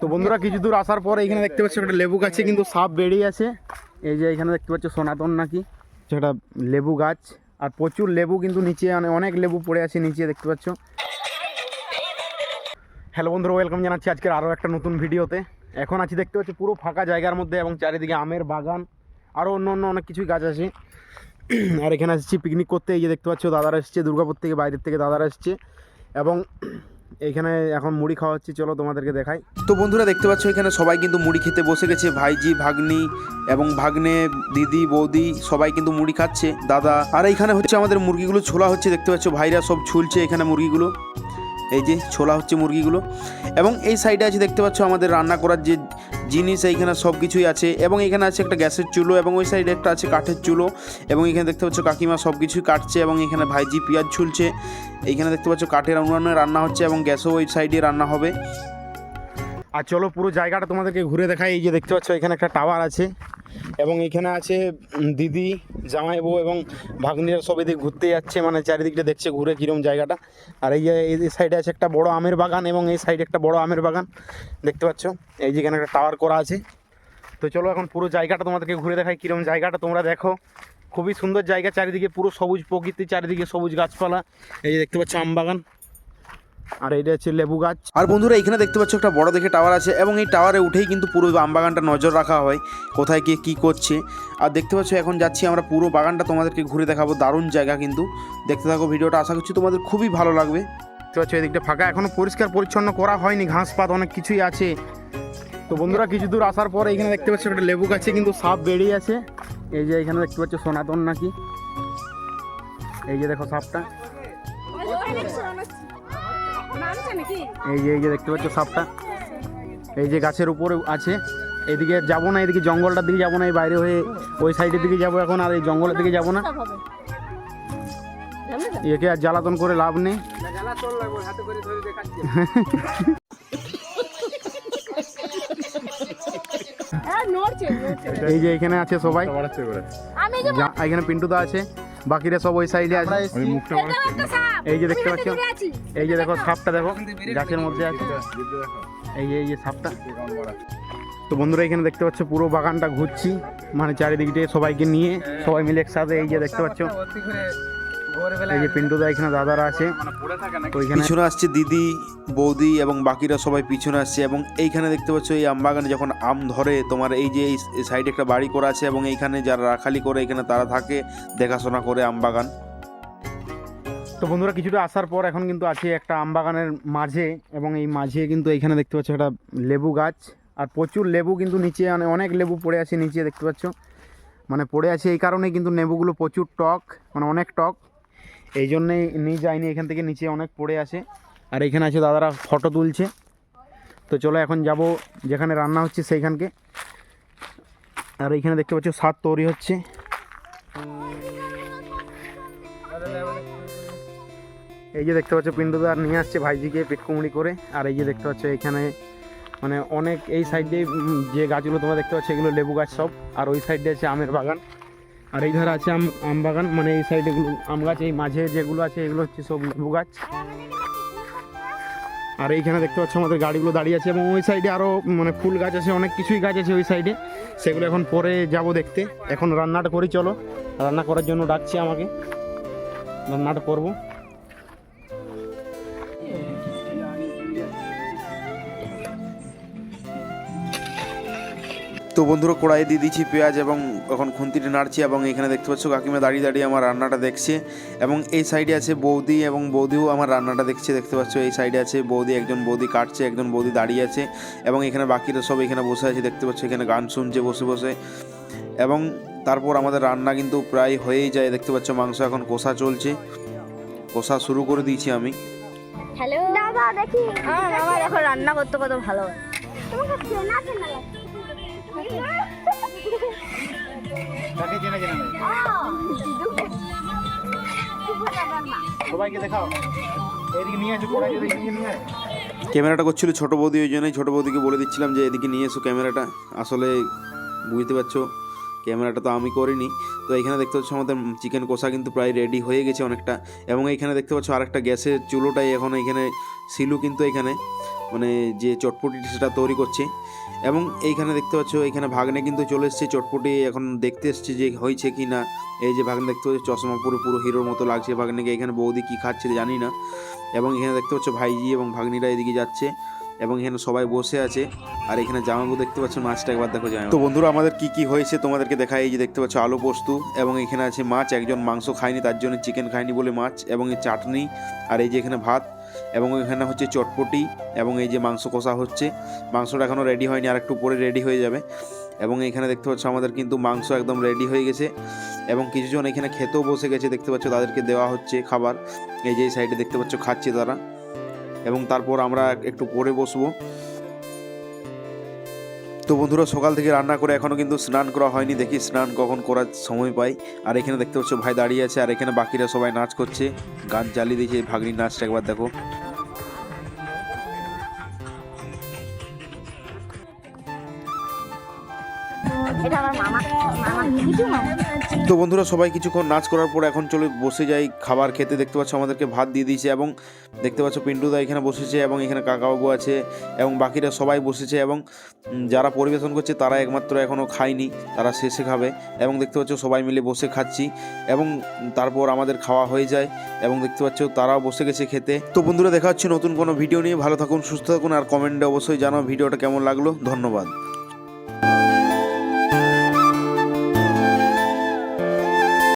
তো বন্ধুরা কিছু দূর আসার পর এখানে দেখতে পাচ্ছ একটা লেবু গাছে কিন্তু সাপ বেরিয়ে আছে। এই যে এখানে দেখতে পাচ্ছ সনাতন নাকি? সেটা লেবু গাছ। আর প্রচুর লেবু কিন্তু নিচে মানে অনেক লেবু পড়ে আছে নিচে দেখতে পাচ্ছ। হ্যালো বন্ধুরা ওয়েলকাম জানাচ্ছি আজকের আরও একটা নতুন ভিডিওতে। এখন আছি দেখতে পাচ্ছি পুরো ফাঁকা জায়গার মধ্যে এবং চারিদিকে আমের বাগান। আরও অন্য অন্য অনেক কিছুই গাছ আছে। আর এখানে আসছি পিকনিক করতে। এই যে দেখতে পাচ্ছ দাদারা এসছে, দুর্গাপুর থেকে বাইরের থেকে দাদারা এসছে। এবং এইখানে এখন মুড়ি খাওয়া হচ্ছে, চলো তোমাদেরকে দেখাই। তো বন্ধুরা দেখতে পাচ্ছ, এখানে সবাই কিন্তু মুড়ি খেতে বসে গেছে। ভাইজি, ভাগ্নি এবং ভাগ্নে, দিদি, বৌদি সবাই কিন্তু মুড়ি খাচ্ছে, দাদা। আর এখানে হচ্ছে আমাদের মুরগিগুলো ছোলা হচ্ছে, দেখতে পাচ্ছ, ভাইরা সব ছুলছে এখানে মুরগিগুলো। এই যে ছোলা হচ্ছে মুরগিগুলো। এবং এই সাইডে আছে দেখতে পাচ্ছ আমাদের রান্না করার যে জিনিস, এইখানে সব কিছুই আছে। এবং এখানে আছে একটা গ্যাসের চুলো এবং ওই সাইডে একটা আছে কাঠের চুলো। এবং এখানে দেখতে পাচ্ছ কাকিমা সব কিছুই কাটছে এবং এখানে ভাইজি পেঁয়াজ ছুলছে। এইখানে দেখতে পাচ্ছ কাঠের উনুনে রান্না হচ্ছে এবং গ্যাসও ওই সাইডে রান্না হবে। আর চলো পুরো জায়গাটা তোমাদেরকে ঘুরে দেখাই। এই যে দেখতে পাচ্ছ এখানে একটা টাওয়ার আছে। এবং এখানে আছে দিদি জামাইবউ এবং ভাগ্নিরা সব এদিকে ঘুরতে যাচ্ছে মানে চারিদিকটা দেখছে ঘুরে কীরকম জায়গাটা। আর এই এই সাইডে আছে একটা বড় আমের বাগান এবং এই সাইডে একটা বড় আমের বাগান, দেখতে পাচ্ছ? এই যেখানে একটা টাওয়ার করা আছে। তো চলো এখন পুরো জায়গাটা তোমাদেরকে ঘুরে দেখাই কীরকম জায়গাটা তোমরা দেখো। খুবই সুন্দর জায়গা, চারিদিকে পুরো সবুজ প্রকৃতি, চারিদিকে সবুজ গাছপালা। এই যে দেখতে পাচ্ছ আম বাগান। আর এটা হচ্ছে লেবু গাছ। আর বন্ধুরা এখানে দেখতে পাচ্ছ একটা বড় দেখে টাওয়ার আছে এবং এই টাওয়ারে উঠেই কিন্তু পুরো আমবাগানটা নজর রাখা হয় কোথায় কে কী করছে। আর দেখতে পাচ্ছ এখন যাচ্ছি আমরা পুরো বাগানটা তোমাদেরকে ঘুরে দেখাবো দারুণ জায়গা কিন্তু। দেখতে থাকো ভিডিওটা আশা করছি তোমাদের খুবই ভালো লাগবে। দেখতে পাচ্ছ এদিকটা ফাঁকা এখনও পরিষ্কার পরিচ্ছন্ন করা হয়নি ঘাস পাত অনেক কিছুই আছে। তো বন্ধুরা কিছু দূর আসার পর এখানে দেখতে পাচ্ছ একটা লেবু গাছে কিন্তু সাপ বেরিয়ে আছে। এই যে এখানে দেখতে পাচ্ছ সনাতন নাকি। এই যে দেখো সাপটা। এই যে এই যে দেখতে পাচ্ছ সাপটা। এই যে গাছের উপরে আছে। এদিকে যাব না এদিকে জঙ্গলটার দিকে যাব না এই বাইরে হয়ে ওই সাইডের দিকে যাব এখন আর এই জঙ্গলের দিকে যাব না। একে আর জ্বালাতন করে লাভ নেই। এই যে এখানে আছে সবাই। এখানে পিন্টুদা আছে। বাকিরা সব ওই সাইডে আছে। ওই মুখটা এই যে দেখতে পাচ্ছ এই যে দেখো সাপটা দেখো গাছের মধ্যে আছে। এই যে এই যে সাপটা। তো বন্ধুরা এখানে দেখতে পাচ্ছ পুরো বাগানটা ঘুরছি। মানে চারিদিকে সবাইকে নিয়ে সবাই মিলে একসাথে এই যে দেখতে পাচ্ছ। এই যে পিন্টুদা এখানে দাদারা আছে তো এখানে পিছনে আসছে দিদি বৌদি এবং বাকিরা সবাই পিছনে আসছে এবং এইখানে দেখতে পাচ্ছ এই আমবাগানে যখন আম ধরে তোমার এই যে এই সাইডে একটা বাড়ি করা আছে এবং এইখানে যারা রাখালি করে এখানে তারা থাকে দেখাশোনা করে আমবাগান। তো বন্ধুরা কিছুটা আসার পর এখন কিন্তু আছে একটা আম বাগানের মাঝে এবং এই মাঝে কিন্তু এইখানে দেখতে পাচ্ছ একটা লেবু গাছ আর প্রচুর লেবু কিন্তু নিচে মানে অনেক লেবু পড়ে আছে নিচে দেখতে পাচ্ছ। মানে পড়ে আছে এই কারণে কিন্তু লেবুগুলো প্রচুর টক মানে অনেক টক। এই জন্যেই নিয়ে যায়নি এখান থেকে নিচে অনেক পড়ে আছে। আর এখানে আছে দাদারা ফটো তুলছে। তো চলো এখন যাব, যেখানে রান্না হচ্ছে সেইখানকে। আর এইখানে দেখতে পাচ্ছ স্বাদ তৈরি হচ্ছে। এই যে দেখতে পাচ্ছ পিন্টুদার নিয়ে আসছে ভাইজিকে পেটকুমড়ি করে। আর এই যে দেখতে পাচ্ছ, এখানে মানে অনেক, এই সাইডে যে গাছগুলো তোমরা দেখতে পাচ্ছ, এগুলো লেবু গাছ সব। আর ওই সাইডে আছে আমের বাগান। আর এই ধারে আছে আম আম বাগান মানে এই সাইডে আম গাছ, এই মাঝে যেগুলো আছে, এগুলো হচ্ছে সব লেবু গাছ। আর এইখানে দেখতে পাচ্ছ আমাদের গাড়িগুলো দাঁড়িয়ে আছে এবং ওই সাইডে আরও মানে ফুল গাছ আছে, অনেক কিছুই গাছ আছে ওই সাইডে সেগুলো এখন পরে যাব দেখতে। এখন রান্নাটা করি, চলো। রান্না করার জন্য ডাকছি আমাকে। রান্নাটা করব। তো বন্ধুরা কড়াই দিয়ে দিচ্ছি পেঁয়াজ এবং এখন খুন্তিটি নাড়ছি এবং এখানে দেখতে পাচ্ছ কাকিমা দাঁড়িয়ে দাঁড়িয়ে আমার রান্নাটা দেখছে এবং এই সাইডে আছে বৌদি এবং বৌদিও আমার রান্নাটা দেখছে। দেখতে পাচ্ছ এই সাইডে আছে বৌদি একজন বৌদি কাটছে একজন বৌদি দাঁড়িয়ে আছে এবং এখানে বাকিরা সব এখানে বসে আছে। দেখতে পাচ্ছ এখানে গান শুনছে বসে বসে এবং তারপর আমাদের রান্না কিন্তু প্রায় হয়েই যায়। দেখতে পাচ্ছ মাংস এখন কষা চলছে। কষা শুরু করে দিয়েছি আমি। হ্যালো? দাদা দেখি। আমার আমার এখন রান্না করতে কত ভালো। তোমাকে চেনা চেনা সবাইকে দেখাও। এদিকে নিয়ে আসো কড়াই এদিকে নিয়ে ক্যামেরাটা করছিল ছোটো বৌদি ওই জন্যই, ছোটো বৌদিকে বলে দিচ্ছিলাম যে এদিকে নিয়ে এসো ক্যামেরাটা। আসলে বুঝতে পারছ, ক্যামেরাটা তো আমি করিনি। তো এখানে দেখতে পাচ্ছ আমাদের চিকেন কষা কিন্তু প্রায় রেডি হয়ে গেছে অনেকটা। এবং এইখানে দেখতে পাচ্ছ আরেকটা গ্যাসের চুলোটাই এখন এখানে সিলু কিন্তু এখানে। মানে যে চটপটিটি সেটা তৈরি করছে। এবং এইখানে দেখতে পাচ্ছ, এইখানে ভাগ্নে কিন্তু চলে এসছে। চটপটি এখন দেখতে এসছে যে হয়েছে কি না। এই যে ভাগ্নে দেখতে পাচ্ছ, চশমা পুরো পুরো হিরোর মতো লাগছে ভাগ্নেকে। এখানে বৌদি কী খাচ্ছে জানি না। এবং এখানে দেখতে পাচ্ছ, ভাইজি এবং ভাগ্নিরা এদিকে যাচ্ছে। এবং এখানে সবাই বসে আছে। আর এখানে জামাবু দেখতে পাচ্ছ, মাছটা একবার দেখো জামাই তো বন্ধুরা, আমাদের কি কি হয়েছে তোমাদেরকে দেখাই। এই যে দেখতে পাচ্ছ, আলু পোস্ত। এবং এখানে আছে মাছ। একজন মাংস খায়নি, তার জন্য চিকেন খায়নি বলে মাছ। এবং এই চাটনি। আর এই যে এখানে ভাত। এবং এখানে হচ্ছে চটপটি এবং এই যে মাংস কষা হচ্ছে। মাংসটা এখনও রেডি হয়নি আর একটু পরে রেডি হয়ে যাবে। এবং এখানে দেখতে পাচ্ছ আমাদের কিন্তু মাংস একদম রেডি হয়ে গেছে। এবং কিছুজন এখানে খেতেও বসে গেছে, দেখতে পাচ্ছ তাদেরকে দেওয়া হচ্ছে খাবার। এই যে সাইডে দেখতে পাচ্ছ খাচ্ছে তারা। এবং তারপর আমরা একটু পরে বসবো। তো বন্ধুরা সকাল থেকে রান্না করে এখনও কিন্তু স্নান করা হয়নি। দেখি স্নান কখন করার সময় পাই। আর এখানে দেখতে পাচ্ছ ভাই দাঁড়িয়ে আছে, আর এখানে বাকিরা সবাই নাচ করছে। গান চালিয়ে দিয়েছে ভাগরি নাচটা একবার দেখো। তো বন্ধুরা সবাই কিছুক্ষণ নাচ করার পর এখন চলে বসে যাই, খাবার খেতে। দেখতে পাচ্ছ আমাদেরকে ভাত দিয়ে দিয়েছে এবং দেখতে পাচ্ছ পিন্টুদা এখানে বসেছে এবং এখানে কাকাবাবু আছে এবং বাকিরা সবাই বসেছে এবং যারা পরিবেশন করছে তারা একমাত্র এখনও খায়নি, তারা শেষে খাবে। এবং দেখতে পাচ্ছ সবাই মিলে বসে খাচ্ছি এবং তারপর আমাদের খাওয়া হয়ে যায় এবং দেখতে পাচ্ছ তারাও বসে গেছে খেতে। তো বন্ধুরা দেখা হচ্ছে নতুন কোনো ভিডিও নিয়ে। ভালো থাকুন, সুস্থ থাকুন আর কমেন্টে অবশ্যই জানাও ভিডিওটা কেমন লাগল। ধন্যবাদ।